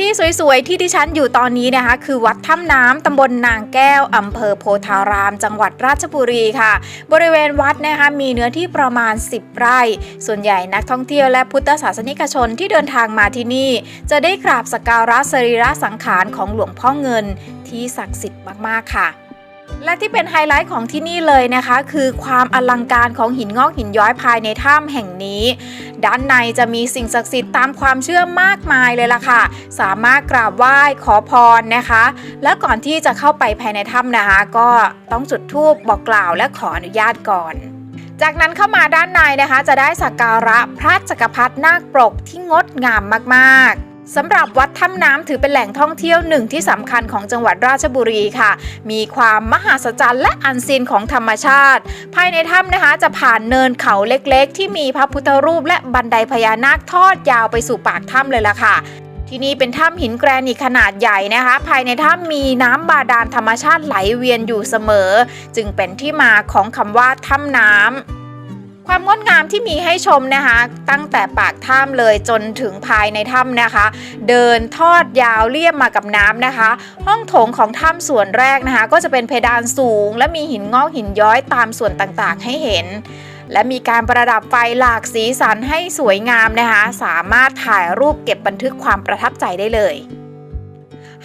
ที่สวยๆ ที่ดิฉันอยู่ตอนนี้นะคะ คือวัดถ้ำน้ำตำบลนางแก้วอำเภอโพธาราม จังหวัดราชบุรีค่ะ บริเวณวัดนะคะมีเนื้อที่ประมาณ 10 ไร่ ส่วนใหญ่นักท่องเที่ยวและพุทธศาสนิกชนที่เดินทางมาที่นี่ จะได้กราบสักการะสรีระสังขารของหลวงพ่อเงินที่ศักดิ์สิทธิ์มากๆค่ะ และที่เป็นไฮไลท์ของที่นี่เลยนะคะ คือความอลังการของหินงอกหินย้อยภายในถ้ำแห่งนี้ ด้านในจะมีสิ่งศักดิ์สิทธิ์ตามความเชื่อมากมายเลยล่ะค่ะ สามารถกราบไหว้ขอพรนะคะ และก่อนที่จะเข้าไปภายในถ้ำนะคะ ก็ต้องจุดธูปบอกกล่าวและขออนุญาตก่อนจากนั้นเข้ามาด้านในนะคะ จะได้สักการะพระจักรพรรดินาคปรกที่งดงามมากๆ สำหรับวัดถ้ำน้ำถือเป็นแหล่งท่องเที่ยวหนึ่งที่สำคัญของจังหวัดราชบุรีค่ะ มีความมหัศจรรย์และอันซีนของธรรมชาติ ภายในถ้ำนะคะจะผ่านเนินเขาเล็กๆ ที่มีพระพุทธรูปและบันไดพญานาคทอดยาวไปสู่ปากถ้ำเลยล่ะค่ะที่นี่เป็นถ้ำหินแกรนิตขนาดใหญ่นะคะ ภายในถ้ำมีน้ำบาดาลธรรมชาติไหลเวียนอยู่เสมอ จึงเป็นที่มาของคำว่าถ้ำน้ำ ความงดงามที่มีให้ชมนะคะ ตั้งแต่ปากถ้ำเลยจนถึงภายในถ้ำนะคะ เดินทอดยาวเลียบมากับน้ำนะคะ ห้องโถงของถ้ำส่วนแรกนะคะ ก็จะเป็นเพดานสูง และมีหินงอกหินย้อยตามส่วนต่างๆ ให้เห็น และมีการประดับไฟหลากสีสันให้สวยงามนะคะ สามารถถ่ายรูปเก็บบันทึกความประทับใจได้เลย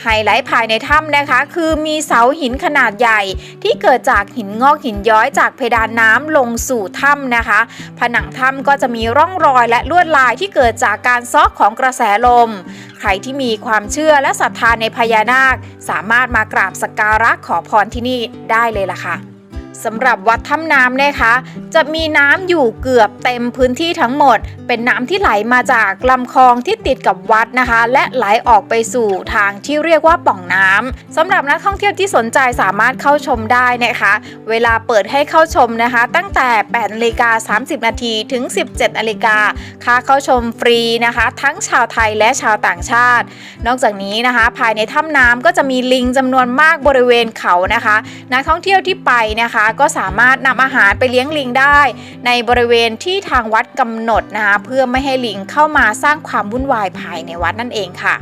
ไฮไลท์ภายในถ้ำนะคะ คือมีเสาหินขนาดใหญ่ที่เกิดจากหินงอกหินย้อยจากเพดานน้ำลงสู่ถ้ำนะคะ ผนังถ้ำก็จะมีร่องรอยและลวดลายที่เกิดจากการซอกของกระแสลม ใครที่มีความเชื่อและศรัทธาในพญานาค สามารถมากราบสักการะขอพรที่นี่ได้เลยล่ะค่ะ สำหรับวัดถ้ำน้ำนะคะ จะมีน้ำอยู่เกือบเต็มพื้นที่ทั้งหมด เป็นน้ำที่ไหลมาจากลำคลองที่ติดกับวัดนะคะ และไหลออกไปสู่ทางที่เรียกว่าป่องน้ำสำหรับนักท่องเที่ยวที่สนใจสามารถเข้าชมได้นะคะ เวลาเปิดให้เข้าชมนะคะ ตั้งแต่8นาฬิกา30 นาทีถึง 17นาฬิกาค่าเข้าชมฟรีนะคะ ทั้งชาวไทยและชาวต่างชาติ นอกจากนี้นะคะ ภายในถ้ำน้ำก็จะมีลิงจำนวนมากบริเวณเขานะคะ นักท่องเที่ยวที่ไปนะคะนะคะก็สามารถนำอาหารไปเลี้ยงลิงได้ ในบริเวณที่ทางวัดกำหนดนะคะเพื่อไม่ให้ลิงเข้ามาสร้างความวุ่นวายภายในวัดนั่นเองค่ะ